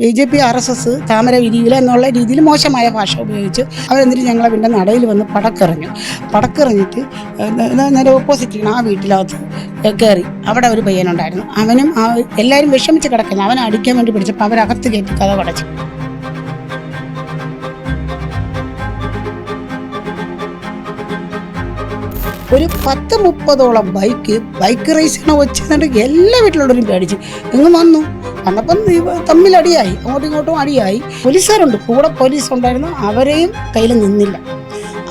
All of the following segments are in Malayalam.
B J P R S S താമര വിരിയില്ല എന്നുള്ള രീതിയിൽ മോശമായ ഭാഷ ഉപയോഗിച്ച് അവരെന്നിട്ട് ഞങ്ങളെ പിന്നെ നടയിൽ വന്ന് പടക്കിറങ്ങി പടക്കിറങ്ങിയിട്ട് നേരെ ഓപ്പോസിറ്റിലാണ് ആ വീട്ടിലകത്ത് കയറി അവിടെ ഒരു പയ്യനുണ്ടായിരുന്നു. അവനും എല്ലാവരും വിഷമിച്ച് കിടക്കുന്നു. അവനെ അടിക്കാൻ വേണ്ടി പിടിച്ചപ്പോൾ അവരകത്ത് കയറ്റി കഥ പടച്ചു. ഒരു പത്ത് മുപ്പതോളം ബൈക്ക് ബൈക്ക് റേസിനെ വെച്ചിട്ട് എല്ലാ വീട്ടിലുള്ളവരും പേടിച്ചു ഇങ്ങ് വന്നു. വന്നപ്പം തമ്മിലടിയായി അങ്ങോട്ടും ഇങ്ങോട്ടും അടിയായി. പോലീസുകാരുണ്ട്. കൂടെ പോലീസ് ഉണ്ടായിരുന്നു. അവരെയും കയ്യിൽ നിന്നില്ല.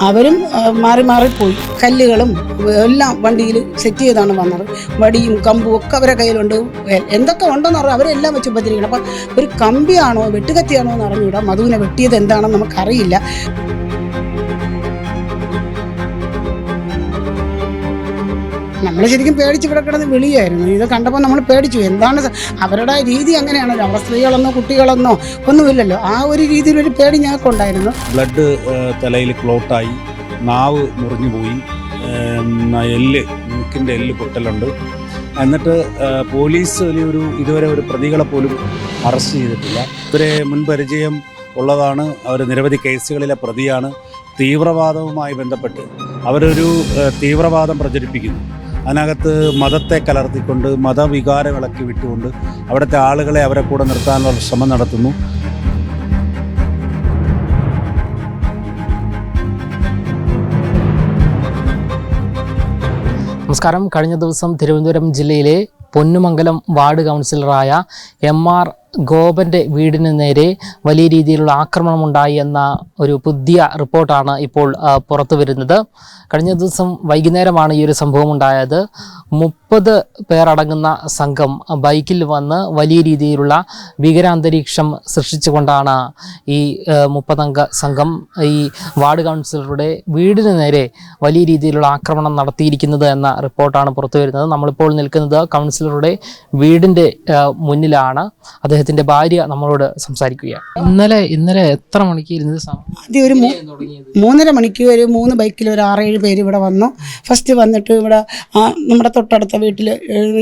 അവരും മാറി മാറിപ്പോയി കല്ലുകളും എല്ലാം വണ്ടിയിൽ സെറ്റ് ചെയ്താണ് വന്നത്. വടിയും കമ്പും ഒക്കെ അവരെ കയ്യിലുണ്ട്. എന്തൊക്കെ ഉണ്ടെന്ന് അറിയാം. അവരെല്ലാം വെച്ച് ഉപദ്രവിക്കണം. അപ്പം ഒരു കമ്പിയാണോ വെട്ടുകത്തിയാണോ എന്ന് അറിഞ്ഞുവിടാം മധുവിനെ വെട്ടിയത് എന്താണെന്ന് നമുക്കറിയില്ല. നമ്മൾ ശരിക്കും പേടിച്ച് കിടന്ന് വിളിയായിരുന്നു. ഇത് കണ്ടപ്പോൾ നമ്മൾ പേടിച്ചു. എന്താണ് അവരുടെ രീതി അങ്ങനെയാണല്ലോ അവർ സ്ത്രീകളെന്നോ കുട്ടികളെന്നോ ഒന്നുമില്ലല്ലോ. ആ ഒരു രീതിയിൽ ഒരു പേടി ഞങ്ങൾക്കുണ്ടായിരുന്നു. ബ്ലഡ് തലയിൽ ക്ലോട്ടായി. നാവ് മുറിഞ്ഞു പോയി. എല്ല് മൂക്കിന്റെ എല്ല് പൊട്ടലുണ്ട്. എന്നിട്ട് പോലീസ് ഒരു ഇതുവരെ ഒരു പ്രതികളെ പോലും അറസ്റ്റ് ചെയ്തിട്ടില്ല. ഇവരെ മുൻപരിചയം ഉള്ളതാണ്. അവർ നിരവധി കേസുകളിലെ പ്രതിയാണ്. തീവ്രവാദവുമായി ബന്ധപ്പെട്ട് അവരൊരു തീവ്രവാദം പ്രചരിപ്പിക്കുന്നു. അതിനകത്ത് മതത്തെ കലർത്തിക്കൊണ്ട് മതവികാരം ഇളക്കി വിട്ടുകൊണ്ട് അവിടുത്തെ ആളുകളെ അവരെ കൂടെ നിർത്താനുള്ള ശ്രമം നടത്തുന്നു. നമസ്കാരം. കഴിഞ്ഞ ദിവസം തിരുവനന്തപുരം ജില്ലയിലെ പൊന്നുമംഗലം വാർഡ് കൗൺസിലറായ എം ആർ ഗോപന്റെ വീടിന് നേരെ വലിയ രീതിയിലുള്ള ആക്രമണമുണ്ടായി എന്ന ഒരു പുതിയ റിപ്പോർട്ടാണ് ഇപ്പോൾ പുറത്തു വരുന്നത്. കഴിഞ്ഞ ദിവസം വൈകുന്നേരമാണ് ഈ ഒരു സംഭവം ഉണ്ടായത്. മുപ്പത് പേരടങ്ങുന്ന സംഘം ബൈക്കിൽ വന്ന് വലിയ രീതിയിലുള്ള ഭീകരാന്തരീക്ഷം സൃഷ്ടിച്ചുകൊണ്ടാണ് ഈ മുപ്പതംഗ സംഘം ഈ വാർഡ് കൗൺസിലറുടെ വീടിന് നേരെ വലിയ രീതിയിലുള്ള ആക്രമണം നടത്തിയിരിക്കുന്നത് എന്ന റിപ്പോർട്ടാണ് പുറത്തു വരുന്നത്. നമ്മളിപ്പോൾ നിൽക്കുന്നത് കൗൺസിലറുടെ വീടിന്റെ മുന്നിലാണ്. മുന്നിലാണ് അദ്ദേഹത്തിന്റെ ഭാര്യ നമ്മളോട് സംസാരിക്കുകയാണ്. ഇന്നലെ ഇന്നലെ എത്ര മണിക്ക് ഇരുന്നത് ആദ്യം ഒരു മൂ- മൂന്നര മണിക്ക് ഒരു മൂന്ന് ബൈക്കിൽ ഒരു ആറേഴ് പേര് ഇവിടെ വന്നു. ഫസ്റ്റ് വന്നിട്ട് ഇവിടെ ആ, നമ്മുടെ തൊട്ടടുത്ത വീട്ടിൽ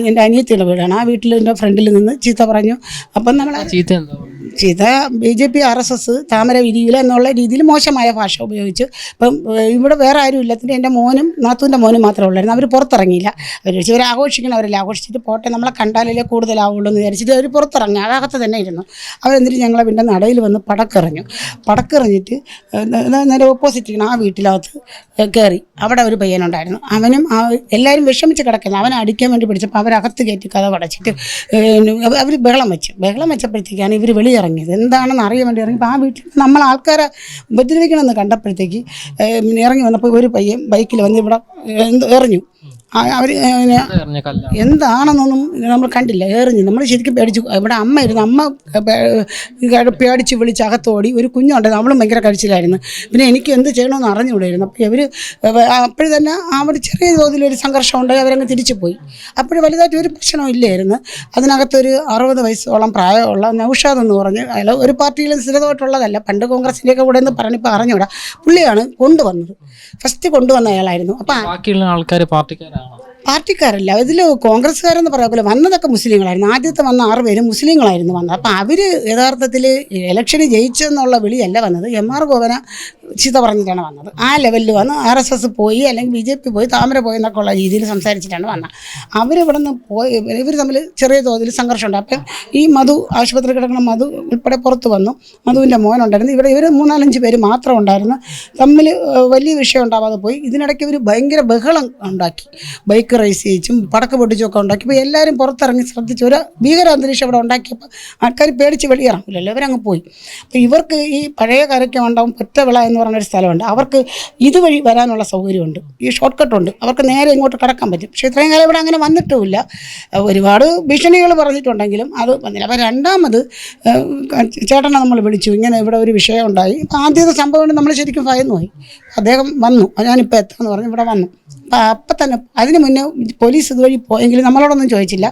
എന്റെ അനിയത്തിയുടെ വീടാണ്. ആ വീട്ടിൽ എന്റെ ഫ്രണ്ടിൽ നിന്ന് ചീത്ത പറഞ്ഞു. അപ്പം നമ്മൾ ചീത്ത എന്താ? ചീത്ത B J P R S S താമര വിരിയില്ല എന്നുള്ള രീതിയിൽ മോശമായ ഭാഷ ഉപയോഗിച്ച് ഇപ്പം ഏഹ്, ഇവിടെ വേറെ ആരും ഇല്ലാത്തിന്റെ എന്റെ മോനും നാത്തൂന്റെ മോനും മാത്രമേ ഉള്ളായിരുന്നു. അവർ പുറത്തിറങ്ങിയില്ല. അവർ വിളിച്ച് ഇവർ ആഘോഷിക്കണം അവരല്ലേ ആഘോഷിച്ചിട്ട് പോട്ടെ. നമ്മളെ കണ്ടാലല്ലേ കൂടുതലാവുള്ളൂ എന്ന് വിചാരിച്ചിട്ട് അവർ പുറത്തിറങ്ങി. അതകത്ത് തന്നെ ഇരുന്നു. അവരെന്നിട്ട് ഞങ്ങളെ പിന്നെ നടയിൽ വന്ന് പടക്കിറങ്ങു പടക്കിറങ്ങിയിട്ട് നേരെ ഓപ്പോസിറ്റ് ആ വീട്ടിലകത്ത് കയറി അവിടെ ഒരു പയ്യനുണ്ടായിരുന്നു. അവനും ആ എല്ലാവരും വിഷമിച്ച് കിടക്കുന്നു. അവനെ അടിക്കാൻ വേണ്ടി പിടിച്ചപ്പോൾ അവരകത്ത് കയറ്റി കഥ പടച്ചിട്ട് അവർ ബഹളം വെച്ചു. ബഹളം വെച്ചപ്പോഴത്തേക്കാണ് ഇവർ വെളിയിറങ്ങിയത്. എന്താണെന്ന് അറിയാൻ വേണ്ടി ഇറങ്ങിയപ്പോൾ ആ വീട്ടിൽ നമ്മൾ ആൾക്കാരെ ഉപദ്രവിക്കണമെന്ന് കണ്ടപ്പോഴത്തേക്ക് ഇറങ്ങി വന്നപ്പോൾ ഒരു പയ്യൻ ബൈക്കിൽ വന്ന് ഇവിടെ എറിഞ്ഞു. അവർ എന്താണെന്നൊന്നും നമ്മൾ കണ്ടില്ല എറിഞ്ഞു. നമ്മൾ ശരിക്കും പേടിച്ചു. ഇവിടെ അമ്മ ഇരുന്ന് അമ്മ പേടിച്ച് വിളിച്ച് അകത്തോടി. ഒരു കുഞ്ഞുണ്ടായിരുന്നു അവളും ഭയങ്കര കഴിച്ചിലായിരുന്നു പിന്നെ എനിക്ക് എന്ത് ചെയ്യണമെന്ന് അറിഞ്ഞുകൂടായിരുന്നു. അപ്പോൾ ഇവർ അപ്പോഴും തന്നെ അവിടെ ചെറിയ തോതിലൊരു സംഘർഷം ഉണ്ടായി അവരങ്ങ് തിരിച്ചു പോയി. അപ്പോഴും വലുതായിട്ട് ഒരു പ്രശ്നവും ഇല്ലായിരുന്നു. അതിനകത്തൊരു അറുപത് വയസ്സോളം പ്രായമുള്ള നൗഷാദ് എന്ന് പറഞ്ഞ് അയാൾ ഒരു പാർട്ടിയിലും സ്ഥിരമായിട്ടുള്ളതല്ല പണ്ട് കോൺഗ്രസിന്റെയൊക്കെ കൂടെ എന്ന് പറഞ്ഞിപ്പോൾ അറിഞ്ഞുകൂടാ പുള്ളിയാണ് കൊണ്ടുവന്നത്. ഫസ്റ്റ് കൊണ്ടുവന്ന അയാളായിരുന്നു. അപ്പം ബാക്കിയുള്ള ആൾക്കാർ പാർട്ടിക്കാരാണോ പാർട്ടിക്കാരല്ല. ഇതിൽ കോൺഗ്രസ്സുകാരെന്ന് പറയാൻ വന്നതൊക്കെ മുസ്ലിങ്ങളായിരുന്നു. ആദ്യത്തെ വന്ന ആറ് പേരും മുസ്ലിങ്ങളായിരുന്നു വന്നത്. അപ്പം അവർ യഥാർത്ഥത്തിൽ ഇലക്ഷന് ജയിച്ചെന്നുള്ള വിളിയല്ല വന്നത്. എം ആർ ഗോവന ചീത്ത പറഞ്ഞിട്ടാണ് വന്നത്. ആ ലെവലിൽ വന്ന് ആർ എസ് എസ് പോയി അല്ലെങ്കിൽ ബി ജെ പി പോയി താമര പോയി എന്നൊക്കെ ഉള്ള രീതിയിൽ സംസാരിച്ചിട്ടാണ് വന്നത്. അവരിവിടെ നിന്ന് പോയി ഇവർ തമ്മിൽ ചെറിയ തോതിൽ സംഘർഷമുണ്ട്. അപ്പം ഈ മധു ആശുപത്രി കിടക്കുന്ന മധു ഉൾപ്പെടെ പുറത്ത് വന്നു. മധുവിന്റെ മോനുണ്ടായിരുന്നു. ഇവിടെ ഇവർ മൂന്നാലഞ്ച് പേര് മാത്രം ഉണ്ടായിരുന്നു. തമ്മിൽ വലിയ വിഷയം ഉണ്ടാവാതെ പോയി. ഇതിനിടയ്ക്ക് ഇവർ ഭയങ്കര ബഹളം ഉണ്ടാക്കി. ബൈക്ക് റേസ് ചെയ്യിച്ചും പടക്ക പൊട്ടിച്ചും ഒക്കെ ഉണ്ടാക്കി. ഇപ്പോൾ എല്ലാവരും പുറത്തിറങ്ങി ശ്രദ്ധിച്ച് ഒരു ഭീകര അന്തരീക്ഷം ഇവിടെ ഉണ്ടാക്കിയപ്പോൾ ആൾക്കാർ പേടിച്ച് വെളിയിറങ്ങില്ലല്ലോ അവരങ്ങ് പോയി. അപ്പോൾ ഇവർക്ക് ഈ പഴയ കരയ്ക്ക് ഉണ്ടാവും പൊറ്റവിള എന്ന് പറഞ്ഞൊരു സ്ഥലമുണ്ട്. അവർക്ക് ഇതുവഴി വരാനുള്ള സൗകര്യമുണ്ട്. ഈ ഷോർട്ട് കട്ട് ഉണ്ട്. അവർക്ക് നേരെ ഇങ്ങോട്ട് കടക്കാൻ പറ്റും. പക്ഷേ ഇത്രയും കാലം ഇവിടെ അങ്ങനെ വന്നിട്ടുമില്ല. ഒരുപാട് ഭീഷണികൾ പറഞ്ഞിട്ടുണ്ടെങ്കിലും അത് വന്നില്ല. അപ്പോൾ രണ്ടാമത് ചേട്ടനെ നമ്മൾ വിളിച്ചു. ഇങ്ങനെ ഇവിടെ ഒരു വിഷയം ഉണ്ടായി. അപ്പോൾ ആദ്യത്തെ സംഭവം നമ്മൾ ശരിക്കും ഭയന്നു പോയി അദ്ദേഹം വന്നു. ഞാനിപ്പോൾ എത്താമെന്ന് പറഞ്ഞു. ഇവിടെ വന്നു. അപ്പം തന്നെ അതിന് മുന്നേ പോലീസ് ഇതുവഴി പോയെങ്കിലും നമ്മളോടൊന്നും ചോദിച്ചില്ല.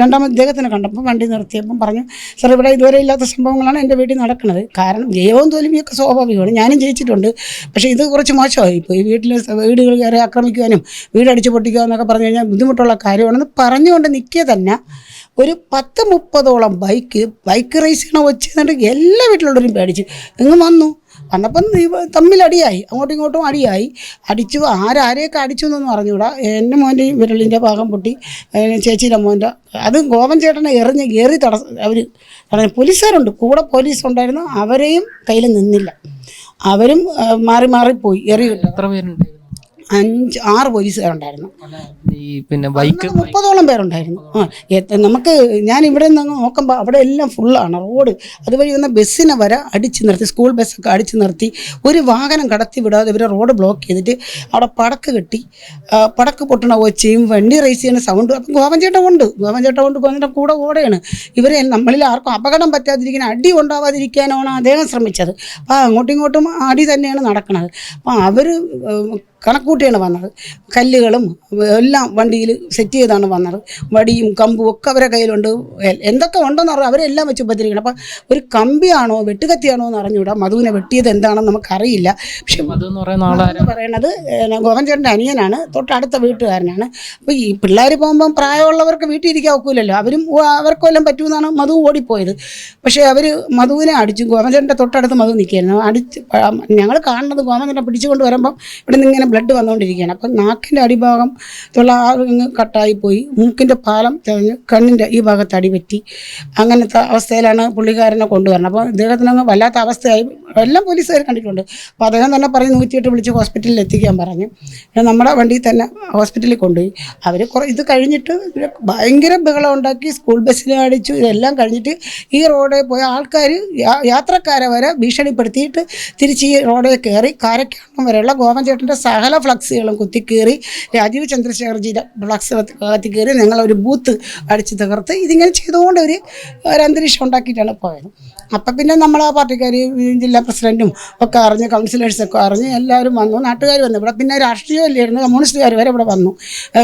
രണ്ടാമത് ഇദ്ദേഹത്തിനെ കണ്ടപ്പോൾ വണ്ടി നിർത്തിയപ്പം പറഞ്ഞു സർ ഇവിടെ ഇതുവരെ ഇല്ലാത്ത സംഭവങ്ങളാണ് എന്റെ വീട്ടിൽ നടക്കുന്നത്. കാരണം ജയവും തോൽവിയൊക്കെ സ്വാഭാവികമാണ്. ഞാനും ജയിച്ചിട്ടുണ്ട്. പക്ഷേ ഇത് കുറച്ച് മോശമായി ഇപ്പോൾ ഈ വീട്ടിൽ വീടുകൾ കയറി ആക്രമിക്കുവാനും വീടടിച്ച് പൊട്ടിക്കുക എന്നൊക്കെ പറഞ്ഞു കഴിഞ്ഞാൽ ബുദ്ധിമുട്ടുള്ള കാര്യമാണെന്ന് പറഞ്ഞുകൊണ്ട് നിൽക്കുക തന്നെ ഒരു പത്ത് മുപ്പതോളം ബൈക്ക് ബൈക്ക് റേസിനെ ചെയ്യണ വെച്ച് എല്ലാ വീട്ടിലുള്ളവരും പേടിച്ച്. ഇങ്ങ് വന്നു. വന്നപ്പം തമ്മിൽ അടിയായി. അങ്ങോട്ടും ഇങ്ങോട്ടും അടിയായി. അടിച്ചു. ആരാരെയൊക്കെ അടിച്ചു എന്നൊന്നും അറിഞ്ഞൂടാ. എന്റെ മോന്റെ വിരലിന്റെ ഭാഗം പൊട്ടി ചേച്ചിയുടെ മോന്റെ. അത് ഗോപൻ ചേട്ടനെ എറിഞ്ഞ് കയറി തട അവർ പോലീസുകാരുണ്ട്. കൂടെ പോലീസ് ഉണ്ടായിരുന്നു അവരെയും കയ്യിൽ നിന്നില്ല. അവരും മാറി മാറിപ്പോയി എറിയില്ല എത്ര പേരുണ്ടായിരുന്നു അഞ്ച് ആറ് പോലീസുകാരുണ്ടായിരുന്നു. ഈ പിന്നെ ബൈക്ക് മുപ്പതോളം പേരുണ്ടായിരുന്നു. ആ നമുക്ക് ഞാൻ ഇവിടെ നിന്ന് നോക്കുമ്പോൾ അവിടെ എല്ലാം ഫുള്ളാണ് റോഡ്. അതുവഴി വന്ന ബസ്സിനെ വരെ അടിച്ചു നിർത്തി സ്കൂൾ ബസ്സൊക്കെ അടിച്ചു നിർത്തി ഒരു വാഹനം കടത്തി വിടാതെ ഇവരെ റോഡ് ബ്ലോക്ക് ചെയ്തിട്ട് അവിടെ പടക്ക് കെട്ടി പടക്ക് പൊട്ടണ ഒച്ചയും വണ്ടി റേസ് ചെയ്യുന്ന സൗണ്ട് അപ്പം ഗോവഞ്ചേട്ട ഉണ്ട്. ഗോപൻ ചേട്ടൻ കൊണ്ട് ഗോപന്റെ കൂടെ ഓടെയാണ് ഇവരെ നമ്മളിൽ ആർക്കും അപകടം പറ്റാതിരിക്കാൻ അടി ഉണ്ടാവാതിരിക്കാനാണ് അദ്ദേഹം ശ്രമിച്ചത്. അപ്പോൾ അങ്ങോട്ടും ഇങ്ങോട്ടും അടി തന്നെയാണ് നടക്കുന്നത് അപ്പോൾ അവർ കണക്കൂട്ടിയാണ് വന്നത്. കല്ലുകളും എല്ലാം വണ്ടിയിൽ സെറ്റ് ചെയ്താണ് വന്നത്. വടിയും കമ്പും ഒക്കെ അവരെ കയ്യിലുണ്ട്. എന്തൊക്കെ ഉണ്ടെന്ന് അറിയാം. അവരെല്ലാം വെച്ച് ഉപദ്രവിക്കണം. അപ്പം ഒരു കമ്പിയാണോ വെട്ടുകത്തിയാണോ എന്ന് അറിഞ്ഞുകൂടാ. മധുവിനെ വെട്ടിയത് എന്താണെന്ന് നമുക്കറിയില്ല. പക്ഷെ മധു എന്ന് പറയുന്നത് ഏഹ്, അനിയനാണ്. തൊട്ടടുത്ത വീട്ടുകാരനാണ്. അപ്പോൾ ഈ പിള്ളേർ പോകുമ്പം പ്രായമുള്ളവർക്ക് വീട്ടിൽ ഇരിക്കാൻ ഒക്കില്ലല്ലോ. അവരും അവർക്കെല്ലാം പറ്റുമെന്നാണ് മധു ഓടിപ്പോയത്. പക്ഷേ അവർ മധുവിനെ അടിച്ചു. ഗോവൻചേട്ടന്റെ തൊട്ടടുത്ത് മധു നിൽക്കുകയായിരുന്നു. അടിച്ച് ഞങ്ങൾ കാണുന്നത് ഗോപൻചേട്ടനെ പിടിച്ചുകൊണ്ട് വരുമ്പം ഇവിടെ നിന്ന് ഇങ്ങനെ ബ്ലഡ് വന്നുകൊണ്ടിരിക്കുകയാണ് അപ്പം നാക്കിന്റെ അടിഭാഗം തുള്ള കട്ടായി പോയി. മൂക്കിന്റെ പാലം തെളിഞ്ഞ് കണ്ണിന്റെ ഈ ഭാഗത്ത് അടിപറ്റി അങ്ങനത്തെ അവസ്ഥയിലാണ് പുള്ളിക്കാരനെ കൊണ്ടുവരണം അപ്പോൾ ഇദ്ദേഹത്തിനങ്ങ് വല്ലാത്ത അവസ്ഥയായി. എല്ലാം പോലീസുകാർ കണ്ടിട്ടുണ്ട്. അപ്പോൾ അദ്ദേഹം തന്നെ പറഞ്ഞ് നൂറ്റിയെട്ട് വിളിച്ച് ഹോസ്പിറ്റലിൽ എത്തിക്കാൻ പറഞ്ഞു. നമ്മുടെ വണ്ടിയിൽ തന്നെ ഹോസ്പിറ്റലിൽ കൊണ്ടുപോയി. അവർ കുറേ ഇത് കഴിഞ്ഞിട്ട് ഭയങ്കര ബഹളം ഉണ്ടാക്കി. സ്കൂൾ ബസ്സിൽ അടിച്ചു. ഇതെല്ലാം കഴിഞ്ഞിട്ട് ഈ റോഡിൽ പോയ ആൾക്കാർ യാത്രക്കാരെ വരെ ഭീഷണിപ്പെടുത്തിയിട്ട് തിരിച്ച് ഈ റോഡിൽ കയറി കാരക്കാണം വരെയുള്ള ഗോവൻ ചേട്ടന്റെ സകല ഫ്ലക്സുകളും കുത്തിക്കീറി രാജീവ് ചന്ദ്രശേഖർജിയുടെ ഫ്ലക്സ് കത്തിക്കീറി ഞങ്ങളൊരു ബൂത്ത് അടിച്ച് തകർത്ത് ഇതിങ്ങനെ ചെയ്തുകൊണ്ട് ഒരു ഒരന്തരീക്ഷം ഉണ്ടാക്കിയിട്ടാണ് പോയത്. അപ്പം പിന്നെ നമ്മൾ ആ പാർട്ടിക്കാർ ജില്ലാ പ്രസിഡന്റും ഒക്കെ അറിഞ്ഞ് കൗൺസിലേഴ്സൊക്കെ അറിഞ്ഞ് എല്ലാവരും വന്നു. നാട്ടുകാർ വന്നു. ഇവിടെ പിന്നെ രാഷ്ട്രീയമില്ലായിരുന്നു. കമ്മ്യൂണിസ്റ്റുകാർ വരെ ഇവിടെ വന്നു.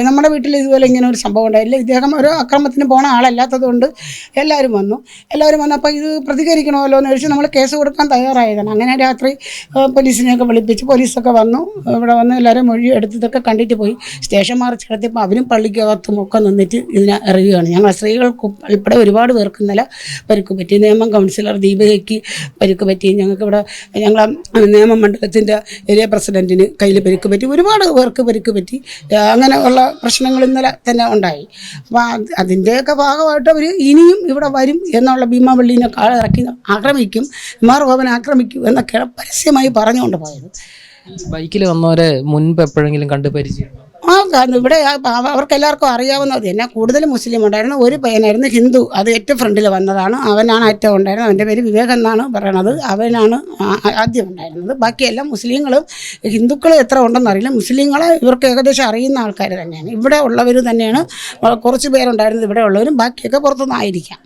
നമ്മുടെ വീട്ടിൽ ഇതുപോലെ ഇങ്ങനെ ഒരു സംഭവം ഉണ്ടായില്ല ഇദ്ദേഹം ഒരു അക്രമത്തിന് പോണ ആളല്ലാത്തത് കൊണ്ട് എല്ലാവരും വന്നു. എല്ലാവരും വന്നു. വന്നപ്പോൾ ഇത് പ്രതികരിക്കണമല്ലോ എന്ന് ചോദിച്ചാൽ നമ്മൾ കേസ് കൊടുക്കാൻ തയ്യാറായതാണ്. അങ്ങനെ രാത്രി പോലീസിനെയൊക്കെ വിളിപ്പിച്ച് പോലീസൊക്കെ വന്നു. ഇവിടെ വന്ന് എല്ലാവരും മൊഴി എടുത്തതൊക്കെ കണ്ടിട്ട് പോയി. സ്റ്റേഷൻ മാർച്ച് നടത്തിയപ്പോൾ അവരും പള്ളിക്കകത്തും ഒക്കെ നിന്നിട്ട് ഇതിനെ അറിയുകയാണ് ഞങ്ങൾ സ്ത്രീകൾക്ക് ഉൾപ്പെടെ ഒരുപാട് പേർക്ക് ഇന്നലെ പരിക്ക് പറ്റി. നിയമം കൗൺസിലർ ദീപികയ്ക്ക് പരിക്ക് പറ്റി. ഞങ്ങൾക്ക് ഇവിടെ ഞങ്ങളെ നിയമ മണ്ഡലത്തിന്റെ ഏരിയ പ്രസിഡന്റിന് കയ്യിൽ പരിക്ക് പറ്റി. ഒരുപാട് പേർക്ക് പരിക്ക് പറ്റി. അങ്ങനെയുള്ള പ്രശ്നങ്ങൾ ഇന്നലെ തന്നെ ഉണ്ടായി. അപ്പോൾ അത് അതിന്റെയൊക്കെ ഭാഗമായിട്ട് അവർ ഇനിയും ഇവിടെ വരും എന്നുള്ള ഭീമാവള്ളിനെ ആക്രമിക്കും. എം ആർ ആക്രമിക്കും എന്നൊക്കെയാണ് പരസ്യമായി പറഞ്ഞുകൊണ്ട് പോയത്. ബൈക്കിൽ വന്നവരെ മുൻപ് എപ്പോഴെങ്കിലും കണ്ട് പരിചയം ആ കാരണം ഇവിടെ അവ- അവർക്ക് എല്ലാവർക്കും അറിയാവുന്നത് എന്നാ കൂടുതൽ മുസ്ലിം ഉണ്ടായിരുന്നു. ഒരു പയ്യനായിരുന്നു ഹിന്ദു. അത് ഏറ്റവും ഫ്രണ്ടിൽ വന്നതാണ്. അവനാണ് ഏറ്റവും ഉണ്ടായിരുന്നത്. അവന്റെ പേര് വിവേക് എന്നാണ് പറയണത്. അവനാണ് ആദ്യം ഉണ്ടായിരുന്നത്. ബാക്കിയെല്ലാം മുസ്ലിങ്ങളും ഹിന്ദുക്കൾ എത്ര ഉണ്ടെന്ന് അറിയില്ല. മുസ്ലിങ്ങളെ ഇവർക്ക് ഏകദേശം അറിയുന്ന ആൾക്കാർ തന്നെയാണ്. ഇവിടെ ഉള്ളവർ തന്നെയാണ്. കുറച്ച് പേരുണ്ടായിരുന്നത് ഇവിടെ ഉള്ളവരും ബാക്കിയൊക്കെ പുറത്തുനിന്ന് ആയിരിക്കാം.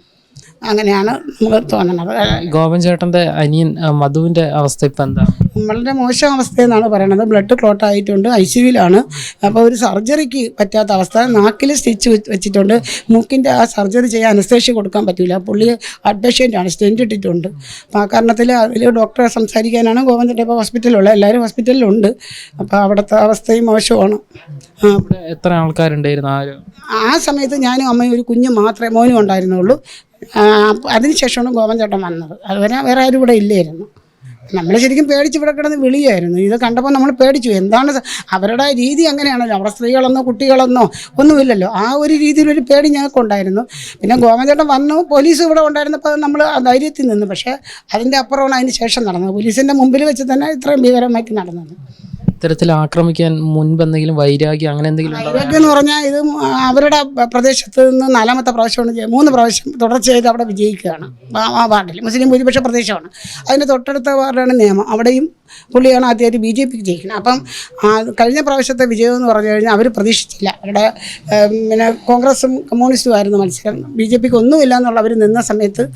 അങ്ങനെയാണ് നമുക്ക് തോന്നുന്നത് ഗോപൻ ചേട്ടന്റെ അനിയൻ മധുവിന്റെ അവസ്ഥ ഇപ്പം എന്താ? വളരെ മോശം അവസ്ഥയെന്നാണ് പറയണത്. ബ്ലഡ് ക്ലോട്ട് ആയിട്ടുണ്ട്. ഐ സി യുവിലാണ്. അപ്പോൾ ഒരു സർജറിക്ക് പറ്റാത്ത അവസ്ഥ. നാക്കിൽ സ്റ്റിച്ച് വെച്ചിട്ടുണ്ട്. മൂക്കിന്റെ ആ സർജറി ചെയ്യാൻ അനസ്തേഷ്യ കൊടുക്കാൻ പറ്റില്ല പുള്ളി പേഷ്യന്റാണ്. സ്റ്റെന്റ് ഇട്ടിട്ടുണ്ട്. അപ്പോൾ ആ കാരണത്തിൽ അതിൽ ഡോക്ടറെ സംസാരിക്കാനാണ് ഗോവിന്ദന്റെ ഇപ്പോൾ ഹോസ്പിറ്റലിലുള്ള എല്ലാവരും ഹോസ്പിറ്റലിലുണ്ട്. അപ്പോൾ അവിടുത്തെ അവസ്ഥയും മോശമാണ്. എത്ര ആൾക്കാരുണ്ടായിരുന്നു ആ ആ സമയത്ത് ഞാനും അമ്മയും ഒരു കുഞ്ഞ് മാത്രമേ മോനും ഉണ്ടായിരുന്നുള്ളൂ. അതിനുശേഷമാണ് ഗോവൻ ചേട്ടൻ വന്നത്. അതുവരെ വേറെ ആരും ഇവിടെ ഇല്ലായിരുന്നു. നമ്മൾ ശരിക്കും പേടിച്ച് ഇവിടെ കിടന്ന് വിളിയായിരുന്നു. ഇത് കണ്ടപ്പോൾ നമ്മൾ പേടിച്ചു. എന്താണ് അവരുടെ രീതി അങ്ങനെയാണല്ലോ. അവിടെ സ്ത്രീകളെന്നോ കുട്ടികളെന്നോ ഒന്നുമില്ലല്ലോ. ആ ഒരു രീതിയിലൊരു പേടി ഞങ്ങൾക്ക് ഉണ്ടായിരുന്നു പിന്നെ ഗോമചേട്ടൻ വന്നു. പോലീസ് ഇവിടെ ഉണ്ടായിരുന്നപ്പോൾ നമ്മൾ ധൈര്യത്തിൽ നിന്നു. പക്ഷേ അതിന്റെ അപ്പുറമാണ് അതിന് ശേഷം നടന്നത്. പോലീസിന്റെ മുമ്പിൽ വെച്ച് തന്നെ ഇത്രയും ഭീകരമായിട്ട് നടന്നത്. ഇത്തരത്തിൽ ആക്രമിക്കാൻ മുൻപ് എന്തെങ്കിലും വൈരാഗ്യം അങ്ങനെ എന്തെങ്കിലും ഇതൊക്കെ എന്ന് പറഞ്ഞാൽ ഇത് അവരുടെ പ്രദേശത്ത് നിന്ന് നാലാമത്തെ പ്രാവശ്യമാണ് മൂന്ന് പ്രാവശ്യം തുടർച്ചയായിട്ട് അവിടെ വിജയിക്കുകയാണ്. ആ- വാർഡിൽ മുസ്ലിം ഭൂരിപക്ഷ പ്രദേശമാണ്. അതിന്റെ തൊട്ടടുത്ത വാർഡാണ് നിയമം. അവിടെയും പുള്ളിയാണ് ആദ്യമായിട്ട് ബി ജെ പിക്ക് ജയിക്കുന്നത്. അപ്പം കഴിഞ്ഞ പ്രാവശ്യത്തെ വിജയം എന്ന് പറഞ്ഞു കഴിഞ്ഞാൽ അവർ പ്രതീക്ഷിച്ചില്ല. അവരുടെ പിന്നെ കോൺഗ്രസും കമ്മ്യൂണിസ്റ്റും ആയിരുന്നു മത്സരം. ബി ജെ പിക്ക് ഒന്നുമില്ല എന്നുള്ള അവർ നിന്ന സമയത്ത്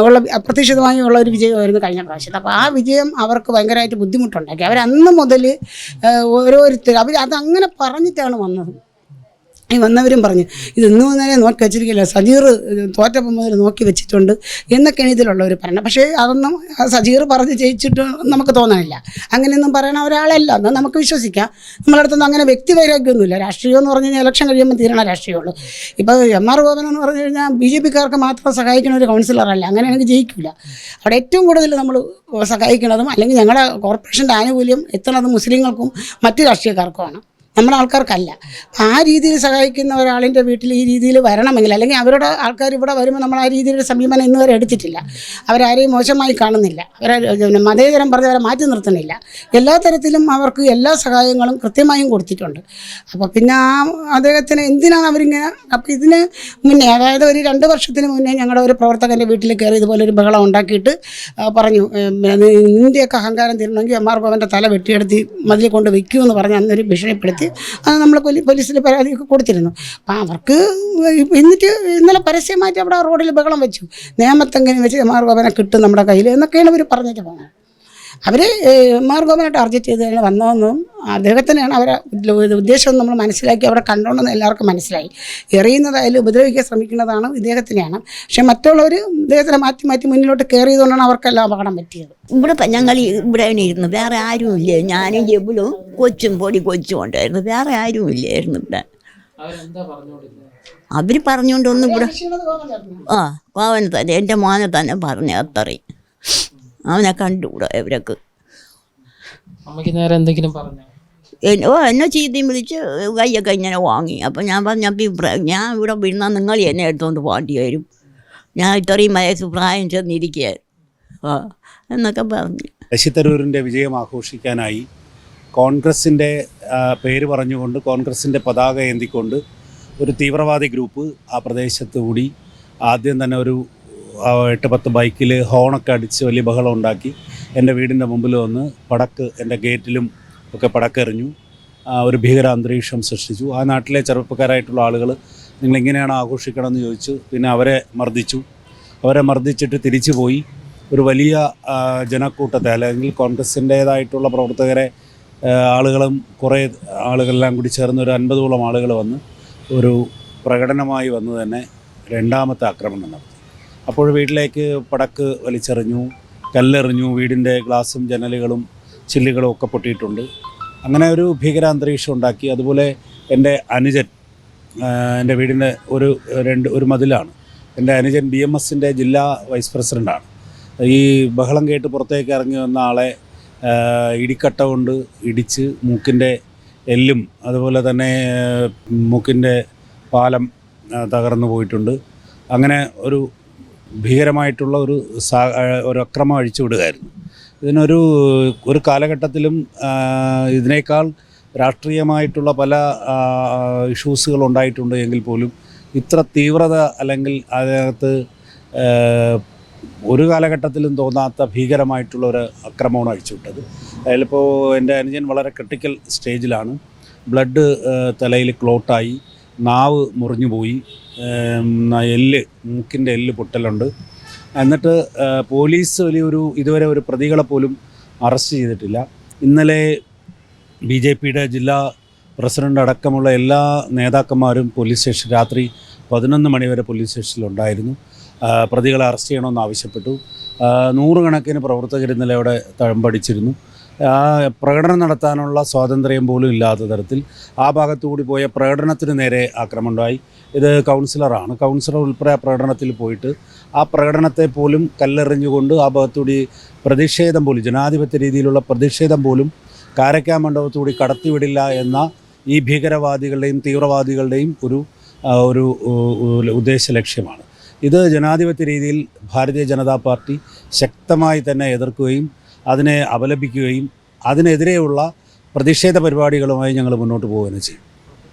ഉള്ള അപ്രതീക്ഷിതമായി ഉള്ള ഒരു വിജയമായിരുന്നു കഴിഞ്ഞ പ്രാവശ്യത്തെ. അപ്പോൾ ആ വിജയം അവർക്ക് ഭയങ്കരമായിട്ട് ബുദ്ധിമുട്ടുണ്ടാക്കി. അവർ അന്ന് മുതൽ ഓരോരുത്തർ. അവർ അതങ്ങനെ പറഞ്ഞിട്ടാണ് വന്നത്. ഈ വന്നവരും പറഞ്ഞു ഇത് ഇന്ന് മുതലേ നോക്കി വെച്ചിരിക്കില്ല സജീർ തോറ്റപ്പം മുതൽ നോക്കി വെച്ചിട്ടുണ്ട് എന്നൊക്കെയാണ് ഇതിലുള്ളവർ പറയുന്നത്. പക്ഷേ അതൊന്നും സജീർ പറഞ്ഞ് ജയിച്ചിട്ട് നമുക്ക് തോന്നണില്ല. അങ്ങനെയൊന്നും പറയണ ഒരാളല്ല. എന്നാൽ നമുക്ക് വിശ്വസിക്കാം. നമ്മളടുത്തൊന്നും അങ്ങനെ വ്യക്തി വൈരാഗ്യമൊന്നുമില്ല. രാഷ്ട്രീയം എന്ന് പറഞ്ഞു കഴിഞ്ഞാൽ ഇലക്ഷൻ കഴിയുമ്പോൾ തീരണ രാഷ്ട്രീയമുള്ളൂ. ഇപ്പോൾ എം ആർ ഗോപൻ എന്ന് പറഞ്ഞു കഴിഞ്ഞാൽ ബി ജെ പിക്കാർക്ക് മാത്രം സഹായിക്കുന്ന ഒരു കൗൺസിലറല്ല. അങ്ങനെയാണെങ്കിൽ ജയിക്കില്ല അവിടെ ഏറ്റവും കൂടുതൽ നമ്മൾ സഹായിക്കുന്നതും അല്ലെങ്കിൽ ഞങ്ങളുടെ കോർപ്പറേഷന്റെ ആനുകൂല്യം എത്തുന്നതും മുസ്ലിങ്ങൾക്കും മറ്റ് രാഷ്ട്രീയക്കാർക്കുമാണ്. നമ്മുടെ ആൾക്കാർക്കല്ല ആ രീതിയിൽ സഹായിക്കുന്ന ഒരാളിന്റെ വീട്ടിൽ ഈ രീതിയിൽ വരണമെങ്കിൽ അല്ലെങ്കിൽ അവരുടെ ആൾക്കാർ ഇവിടെ വരുമ്പോൾ നമ്മൾ ആ രീതിയിലുള്ള സമീപനം ഇന്ന് വരെ എടുത്തിട്ടില്ല. അവരാരെയും മോശമായി കാണുന്നില്ല. അവരെ മതേതരം പറഞ്ഞ് അവരെ മാറ്റി നിർത്തുന്നില്ല. എല്ലാ തരത്തിലും അവർക്ക് എല്ലാ സഹായങ്ങളും കൃത്യമായും കൊടുത്തിട്ടുണ്ട്. അപ്പോൾ പിന്നെ ആ അദ്ദേഹത്തിന് എന്തിനാണ് അവരിങ്ങനെ അപ്പോൾ ഇതിന് മുന്നേ അതായത് ഒരു രണ്ട് വർഷത്തിന് മുന്നേ ഞങ്ങളുടെ ഒരു പ്രവർത്തകന്റെ വീട്ടിൽ കയറി ഇതുപോലെ ഒരു ബഹളം ഉണ്ടാക്കിയിട്ട് പറഞ്ഞു നിന്റെയൊക്കെ അഹങ്കാരം തരണമെങ്കിൽ എം ആർ ഗോവന്റെ തല വെട്ടിയെടുത്ത് മതിൽ കൊണ്ട് വെക്കുമെന്ന് പറഞ്ഞ് അന്നൊരു ഭീഷണിപ്പെടുത്തി അത് നമ്മൾ പോലീ- പോലീസിൽ പരാതി കൊടുത്തിരുന്നു. അപ്പം അവർക്ക് എന്നിട്ട് ഇന്നലെ പരസ്യമായിട്ട് അവിടെ റോഡിൽ ബഹളം വെച്ചു. നേമത്തെങ്കിലും വെച്ച് ആർ കിട്ടും നമ്മുടെ കയ്യിൽ എന്നൊക്കെയാണ് ഇവർ പറഞ്ഞിട്ട് പോകുന്നത് അവർ ആർ ടാർഗറ്റ് ചെയ്ത് തന്നെ വന്നതെന്നും അദ്ദേഹത്തിനാണ് അവരെ ഉദ്ദേശ- നമ്മൾ മനസ്സിലാക്കി അവിടെ കണ്ടോണ്ടെന്ന് എല്ലാവർക്കും മനസ്സിലായി. എറിയുന്നതായാലും ഉപദ്രവിക്കാൻ ശ്രമിക്കുന്നതാണ് ഇദ്ദേഹത്തിനെയാണ്. പക്ഷേ മറ്റുള്ളവർ ഇദ്ദേഹത്തിനെ മാറ്റി മാറ്റി മുന്നിലോട്ട് കയറിയതുകൊണ്ടാണ് അവർക്കെല്ലാം അപകടം പറ്റിയത്. ഇവിടെ ഞങ്ങൾ ഇവിടെ ഇരുന്നു വേറെ ആരും ഇല്ലേ ഞാനും ജബിലും കൊച്ചും പൊടി കൊച്ചും ഉണ്ടായിരുന്നു വേറെ ആരും ഇല്ലായിരുന്നു ഇവിടെ അവർ പറഞ്ഞുകൊണ്ടൊന്നും ഇവിടെ ആ പാവന തന്നെ. എന്റെ മോനെ തന്നെ പറഞ്ഞു അത്രയും. അവനെ കണ്ടുകൂടാ ഇവരൊക്കെ. അമ്മയ്ക്ക് നേരെ എന്തെങ്കിലും പറഞ്ഞു? ഓ എന്നെ ചീത്തയും വിളിച്ച് കൈയൊക്കെ ഇങ്ങനെ വാങ്ങി. അപ്പം ഞാൻ പറഞ്ഞു അഭിപ്രായം ഇവിടെ ഞാൻ ഇവിടെ വീണാൽ നിങ്ങൾ എന്നെ എടുത്തുകൊണ്ട് പാട്ടി വരും. ഞാൻ ഇത്രയും വയസ്സ് പ്രായം ചെന്നിരിക്കുക ആ എന്നൊക്കെ പറഞ്ഞു. ശശി തരൂരിന്റെ വിജയം ആഘോഷിക്കാനായി കോൺഗ്രസിന്റെ പേര് പറഞ്ഞുകൊണ്ട് കോൺഗ്രസിന്റെ പതാക ഏന്തിക്കൊണ്ട് ഒരു തീവ്രവാദി ഗ്രൂപ്പ് ആ പ്രദേശത്ത് കൂടി ആദ്യം തന്നെ ഒരു എട്ട് പത്ത് ബൈക്കിൽ ഹോണൊക്കെ അടിച്ച് വലിയ ബഹളം ഉണ്ടാക്കി. എന്റെ വീടിന്റെ മുമ്പിൽ വന്ന് പടക്ക് എന്റെ ഗേറ്റിലും ഒക്കെ പടക്കെറിഞ്ഞു. ഒരു ഭീകര അന്തരീക്ഷം സൃഷ്ടിച്ചു. ആ നാട്ടിലെ ചെറുപ്പക്കാരായിട്ടുള്ള ആളുകൾ നിങ്ങൾ എങ്ങനെയാണ് ആഘോഷിക്കണമെന്ന് ചോദിച്ചു. പിന്നെ അവരെ മർദ്ദിച്ചു. അവരെ മർദ്ദിച്ചിട്ട് തിരിച്ചു പോയി. ഒരു വലിയ ജനക്കൂട്ടത്തെ അല്ലെങ്കിൽ കോൺഗ്രസിന്റേതായിട്ടുള്ള പ്രവർത്തകരെ ആളുകളും കുറേ ആളുകളെല്ലാം കൂടി ചേർന്ന് ഒരു അൻപതോളം ആളുകൾ വന്ന് ഒരു പ്രകടനമായി വന്ന് തന്നെ രണ്ടാമത്തെ ആക്രമണം നടത്തി. അപ്പോൾ വീട്ടിലേക്ക് പടക്ക് വലിച്ചെറിഞ്ഞു കല്ലെറിഞ്ഞു വീടിന്റെ ഗ്ലാസും ജനലുകളും ചില്ലുകളും ഒക്കെ പൊട്ടിയിട്ടുണ്ട്. അങ്ങനെ ഒരു ഭീകരാന്തരീക്ഷം ഉണ്ടാക്കി. അതുപോലെ എന്റെ അനുജൻ എന്റെ വീടിന്റെ ഒരു രണ്ട് ഒരു മതിലാണ്. എന്റെ അനുജൻ ബി എം എസിന്റെ ജില്ലാ വൈസ് പ്രസിഡന്റാണ്. ഈ ബഹളം കേട്ട് പുറത്തേക്ക് ഇറങ്ങി വന്ന ആളെ ഇടിക്കട്ട കൊണ്ട് ഇടിച്ച് മൂക്കിന്റെ എല്ലും അതുപോലെ തന്നെ മൂക്കിന്റെ പാലം തകർന്നു പോയിട്ടുണ്ട്. അങ്ങനെ ഒരു ഭീകരമായിട്ടുള്ള ഒരു സാ ഒരു അക്രമം അഴിച്ചു വിടുകയായിരുന്നു. ഇതിനൊരു ഒരു കാലഘട്ടത്തിലും ഇതിനേക്കാൾ രാഷ്ട്രീയമായിട്ടുള്ള പല ഇഷ്യൂസുകൾ ഉണ്ടായിട്ടുണ്ട് എങ്കിൽ പോലും ഇത്ര തീവ്രത അല്ലെങ്കിൽ അതിനകത്ത് ഒരു കാലഘട്ടത്തിലും തോന്നാത്ത ഭീകരമായിട്ടുള്ള ഒരു ആക്രമണമാണ് അഴിച്ചുവിട്ടത് അതിലിപ്പോൾ എന്റെ അനുജൻ വളരെ ക്രിട്ടിക്കൽ സ്റ്റേജിലാണ് ബ്ലഡ് തലയിൽ ക്ലോട്ടായി നാവ് മുറിഞ്ഞു പോയി എല്ല് മൂക്കിന്റെ എല്ല് പൊട്ടലുണ്ട്. എന്നിട്ട് പോലീസ് വലിയൊരു ഇതുവരെ ഒരു പ്രതികളെ പോലും അറസ്റ്റ് ചെയ്തിട്ടില്ല. ഇന്നലെ ബി ജെ പിയുടെ ജില്ലാ പ്രസിഡന്റ് അടക്കമുള്ള എല്ലാ നേതാക്കന്മാരും പോലീസ് സ്റ്റേഷൻ രാത്രി പതിനൊന്ന് മണിവരെ പോലീസ് സ്റ്റേഷനിലുണ്ടായിരുന്നു പ്രതികളെ അറസ്റ്റ് ചെയ്യണമെന്ന് ആവശ്യപ്പെട്ടു. നൂറുകണക്കിന് പ്രവർത്തകർ ഇന്നലെ അവിടെ തഴമ്പടിച്ചിരുന്നു പ്രകടനം നടത്താനുള്ള സ്വാതന്ത്ര്യം പോലും ഇല്ലാത്ത തരത്തിൽ ആ ഭാഗത്തുകൂടി പോയ പ്രകടനത്തിന് നേരെ ആക്രമണമുണ്ടായി. ഇത് കൗൺസിലറാണ്. കൗൺസിലർ ഉൾപ്പെടെ ആ പ്രകടനത്തിൽ പോയിട്ട് ആ പ്രകടനത്തെ പോലും കല്ലെറിഞ്ഞുകൊണ്ട് ആ ഭാഗത്തുകൂടി പ്രതിഷേധം പോലും ജനാധിപത്യ രീതിയിലുള്ള പ്രതിഷേധം പോലും കാരക്കാ മണ്ഡപത്തുകൂടി കടത്തിവിടില്ല എന്ന ഈ ഭീകരവാദികളുടെയും തീവ്രവാദികളുടെയും ഒരു ഒരു ഉദ്ദേശ ലക്ഷ്യമാണ്. ഇത് ജനാധിപത്യ രീതിയിൽ ഭാരതീയ ജനതാ പാർട്ടി ശക്തമായി തന്നെ എതിർക്കുകയും അതിനെ അപലപിക്കുകയും അതിനെതിരെയുള്ള പ്രതിഷേധ പരിപാടികളുമായി ഞങ്ങൾ മുന്നോട്ട് പോവുകയും ചെയ്യും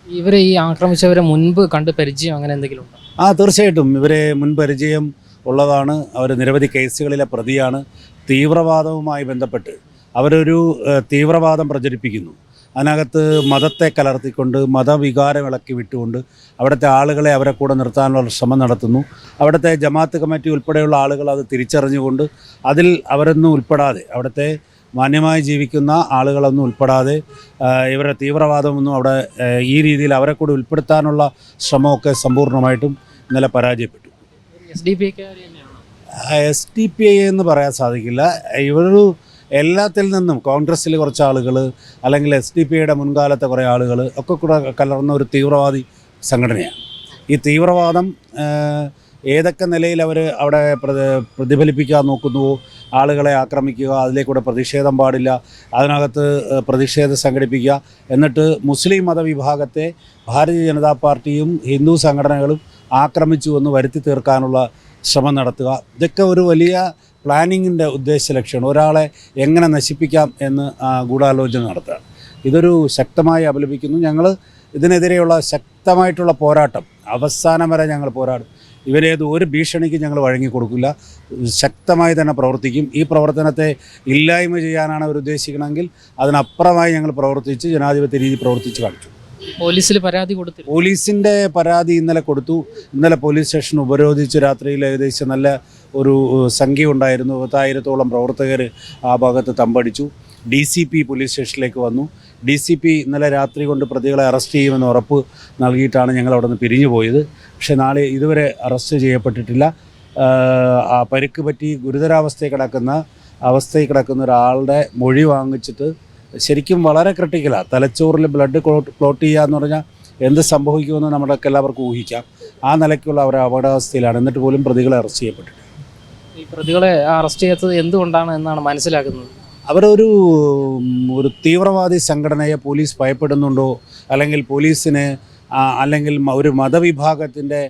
ഇവരെ ഈ ആക്രമിച്ചവരെ മുൻപ് കണ്ട് പരിചയം അങ്ങനെ എന്തെങ്കിലും ഉണ്ടോ? ആ തീർച്ചയായിട്ടും. ഇവരെ മുൻപരിചയം ഉള്ളതാണ്. അവർ നിരവധി കേസുകളിലെ പ്രതിയാണ്. തീവ്രവാദവുമായി ബന്ധപ്പെട്ട് അവരൊരു തീവ്രവാദം പ്രചരിപ്പിക്കുന്നു. അതിനകത്ത് മതത്തെ കലർത്തിക്കൊണ്ട് മതവികാരം ഇളക്കി വിട്ടുകൊണ്ട് അവിടുത്തെ ആളുകളെ അവരെ കൂടെ നിർത്താനുള്ള ശ്രമം നടത്തുന്നു. അവിടുത്തെ ജമാഅത്ത് കമ്മിറ്റി ഉൾപ്പെടെയുള്ള ആളുകൾ അത് തിരിച്ചറിഞ്ഞുകൊണ്ട് അതിൽ അവരൊന്നും ഉൾപ്പെടാതെ അവിടുത്തെ മാന്യമായി ജീവിക്കുന്ന ആളുകളൊന്നും ഉൾപ്പെടാതെ ഇവരെ ഇവരുടെ തീവ്രവാദമൊന്നും അവിടെ ഈ രീതിയിൽ അവരെ കൂടി ഉൾപ്പെടുത്താനുള്ള ശ്രമമൊക്കെ സമ്പൂർണമായിട്ടും ഇന്നലെ പരാജയപ്പെട്ടു. S D P S D P I എന്ന് പറയാൻ സാധിക്കില്ല. ഇവരൊരു എല്ലാത്തിൽ നിന്നും കോൺഗ്രസ്സിൽ കുറച്ച് ആളുകൾ അല്ലെങ്കിൽ എസ് ഡി പി ഐയുടെ മുൻകാലത്തെ കുറേ ആളുകൾ ഒക്കെ കൂടെ കലർന്ന ഒരു തീവ്രവാദി സംഘടനയാണ്. ഈ തീവ്രവാദം ഏതൊക്കെ നിലയിൽ അവർ അവിടെ പ്രതിഫലിപ്പിക്കാൻ നോക്കുന്നുവോ ആളുകളെ ആക്രമിക്കുക അതിലേക്കൂടെ പ്രതിഷേധം പാടില്ല അതിനകത്ത് പ്രതിഷേധം സംഘടിപ്പിക്കുക. എന്നിട്ട് മുസ്ലിം മതവിഭാഗത്തെ ഭാരതീയ ജനതാ പാർട്ടിയും ഹിന്ദു സംഘടനകളും ആക്രമിച്ചു എന്ന് വരുത്തി തീർക്കാനുള്ള ശ്രമം നടത്തുക. ഇതൊക്കെ ഒരു വലിയ പ്ലാനിങ്ങിന്റെ ഉദ്ദേശ ലക്ഷ്യമാണ്. ഒരാളെ എങ്ങനെ നശിപ്പിക്കാം എന്ന് ഗൂഢാലോചന നടത്തുക. ഇതൊരു ശക്തമായി അപലപിക്കുന്നു. ഞങ്ങൾ ഇതിനെതിരെയുള്ള ശക്തമായിട്ടുള്ള പോരാട്ടം അവസാനം വരെ ഞങ്ങൾ പോരാടും. ഇവരേത് ഒരു ഭീഷണിക്ക് ഞങ്ങൾ വഴങ്ങി കൊടുക്കില്ല ശക്തമായി തന്നെ പ്രവർത്തിക്കും. ഈ പ്രവർത്തനത്തെ ഇല്ലായ്മ ചെയ്യാനാണ് അവർ ഉദ്ദേശിക്കണമെങ്കിൽ അതിനപ്പുറമായി ഞങ്ങൾ പ്രവർത്തിച്ച് ജനാധിപത്യ രീതി പ്രവർത്തിച്ച് കാണിച്ചു. പോലീസിൽ പരാതി കൊടുത്തു പോലീസിന്റെ പരാതി ഇന്നലെ കൊടുത്തു. ഇന്നലെ പോലീസ് സ്റ്റേഷൻ ഉപരോധിച്ച് രാത്രിയിൽ ഏകദേശം നല്ല ഒരു സംഖ്യ ഉണ്ടായിരുന്നു. പത്തായിരത്തോളം പ്രവർത്തകർ ആ ഭാഗത്ത് തമ്പടിച്ചു. ഡി സി പി പോലീസ് സ്റ്റേഷനിലേക്ക് വന്നു. ഡി സി പി ഇന്നലെ രാത്രി കൊണ്ട് പ്രതികളെ അറസ്റ്റ് ചെയ്യുമെന്ന് ഉറപ്പ് നൽകിയിട്ടാണ് ഞങ്ങൾ അവിടെ നിന്ന് പിരിഞ്ഞു പോയത്. പക്ഷേ നാളെ ഇതുവരെ അറസ്റ്റ് ചെയ്യപ്പെട്ടിട്ടില്ല. പരിക്ക് പറ്റി ഗുരുതരാവസ്ഥയിൽ കിടക്കുന്ന അവസ്ഥയിൽ കിടക്കുന്ന ഒരാളുടെ മൊഴി വാങ്ങിച്ചിട്ട് ശരിക്കും വളരെ ക്രിട്ടിക്കലാണ് തലച്ചോറിൽ ബ്ലഡ് ക്ലോട്ട് ചെയ്യുക എന്ന് പറഞ്ഞാൽ എന്ത് സംഭവിക്കുമെന്ന് നമ്മുടെയൊക്കെ എല്ലാവർക്കും ഊഹിക്കാം. ആ നിലയ്ക്കുള്ള അവർ അപകടാവസ്ഥയിലാണ് എന്നിട്ട് പോലും പ്രതികളെ അറസ്റ്റ് ചെയ്യപ്പെട്ടിട്ടുണ്ട് ഈ പ്രതികളെ അറസ്റ്റ് ചെയ്യാത്തത് എന്തുകൊണ്ടാണ് എന്നാണ് മനസ്സിലാക്കുന്നത്? അവരൊരു ഒരു തീവ്രവാദി സംഘടനയെ പോലീസ് ഭയപ്പെടുന്നുണ്ടോ? അല്ലെങ്കിൽ പോലീസിന് അല്ലെങ്കിൽ ഒരു മതവിഭാഗത്തിന്റെ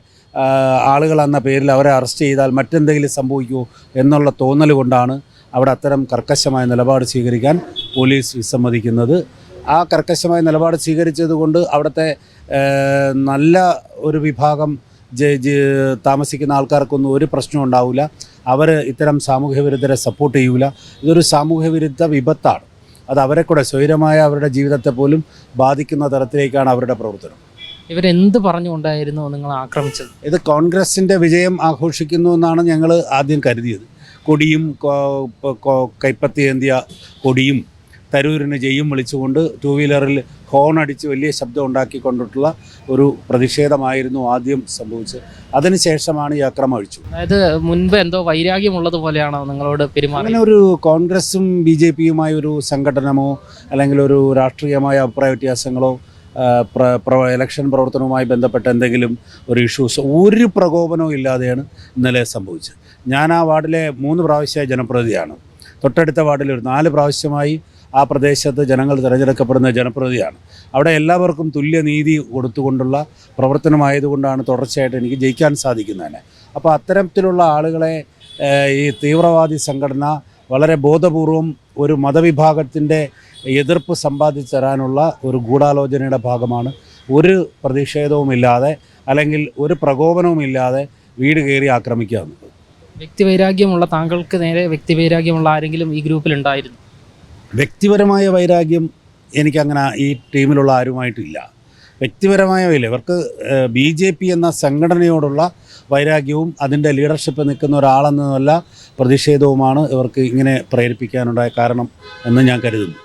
ആളുകൾ എന്ന പേരിൽ അവരെ അറസ്റ്റ് ചെയ്താൽ മറ്റെന്തെങ്കിലും സംഭവിക്കുമോ എന്നുള്ള തോന്നൽ കൊണ്ടാണ് അവിടെ അത്തരം കർക്കശമായ നിലപാട് സ്വീകരിക്കാൻ പോലീസ് വിസമ്മതിക്കുന്നത്. ആ കർക്കശമായ നിലപാട് സ്വീകരിച്ചത് കൊണ്ട് അവിടുത്തെ നല്ല ഒരു വിഭാഗം താമസിക്കുന്ന ആൾക്കാർക്കൊന്നും ഒരു പ്രശ്നവും ഉണ്ടാവില്ല. അവർ ഇത്തരം സാമൂഹ്യ വിരുദ്ധരെ സപ്പോർട്ട് ചെയ്യൂല. ഇതൊരു സാമൂഹ്യ വിരുദ്ധ വിപത്താണ്. അത് അവരെ കൂടെ സ്വൈരമായ അവരുടെ ജീവിതത്തെ പോലും ബാധിക്കുന്ന തരത്തിലേക്കാണ് അവരുടെ പ്രവർത്തനം. ഇവരെന്ത് പറഞ്ഞുകൊണ്ടായിരുന്നു നിങ്ങൾ ആക്രമിച്ചത്? ഇത് കോൺഗ്രസിന്റെ വിജയം ആഘോഷിക്കുന്നു എന്നാണ് ഞങ്ങൾ ആദ്യം കരുതിയത്. കൊടിയും കൈപ്പത്തിയേന്തിയ കൊടിയും തരൂരിന് ജയും വിളിച്ചുകൊണ്ട് ടൂ വീലറിൽ ഹോൺ അടിച്ച് വലിയ ശബ്ദം ഉണ്ടാക്കിക്കൊണ്ടിട്ടുള്ള ഒരു പ്രതിഷേധമായിരുന്നു ആദ്യം സംഭവിച്ചത്. അതിനുശേഷമാണ് ഈ അക്രമം അഴിച്ചു. അതായത് മുൻപ് എന്തോ വൈരാഗ്യമുള്ളത് പോലെയാണോ നിങ്ങളോട് പെരുമാറി? അങ്ങനെ ഒരു കോൺഗ്രസും ബി ജെ പിയുമായ ഒരു സംഘടനമോ അല്ലെങ്കിൽ ഒരു രാഷ്ട്രീയമായ അഭിപ്രായ വ്യത്യാസങ്ങളോ പ്ര പ്ര ഇലക്ഷൻ പ്രവർത്തനവുമായി ബന്ധപ്പെട്ട എന്തെങ്കിലും ഒരു ഇഷ്യൂസ് ഒരു പ്രകോപനവും ഇല്ലാതെയാണ് ഇന്നലെ സംഭവിച്ചത്. ഞാൻ ആ വാർഡിലെ മൂന്ന് പ്രാവശ്യമായ ജനപ്രതിനിധിയാണ്. തൊട്ടടുത്ത വാർഡിൽ ഒരു നാല് പ്രാവശ്യമായി ആ പ്രദേശത്ത് ജനങ്ങൾ തിരഞ്ഞെടുക്കപ്പെടുന്ന ജനപ്രതിയാണ് അവിടെ എല്ലാവർക്കും തുല്യനീതി കൊടുത്തുകൊണ്ടുള്ള പ്രവർത്തനമായതുകൊണ്ടാണ് തുടർച്ചയായിട്ട് എനിക്ക് ജയിക്കാൻ സാധിക്കുന്നത് അപ്പോൾ അത്തരത്തിലുള്ള ആളുകളെ ഈ തീവ്രവാദി സംഘടന വളരെ ബോധപൂർവം ഒരു മതവിഭാഗത്തിന്റെ എതിർപ്പ് സമ്പാദിച്ചു തരാനുള്ള ഒരു ഗൂഢാലോചനയുടെ ഭാഗമാണ്. ഒരു പ്രതിഷേധവുമില്ലാതെ അല്ലെങ്കിൽ ഒരു പ്രകോപനവുമില്ലാതെ വീട് കയറി ആക്രമിക്കുക വ്യക്തിവൈരാഗ്യമുള്ള താങ്കൾക്ക് നേരെ വ്യക്തിവൈരാഗ്യമുള്ള ആരെങ്കിലും ഈ ഗ്രൂപ്പിൽ ഉണ്ടായിരുന്നു വ്യക്തിപരമായ വൈരാഗ്യം എനിക്കങ്ങനെ ഈ ടീമിലുള്ള ആരുമായിട്ടില്ല. വ്യക്തിപരമായ വൈല ഇവർക്ക് ബി ജെ പി എന്ന സംഘടനയോടുള്ള വൈരാഗ്യവും അതിന്റെ ലീഡർഷിപ്പ് നിൽക്കുന്ന ഒരാളെന്നല്ല പ്രതിഷേധവുമാണ് ഇവർക്ക് ഇങ്ങനെ പ്രേരിപ്പിക്കാനുണ്ടായ കാരണം എന്ന് ഞാൻ കരുതുന്നു.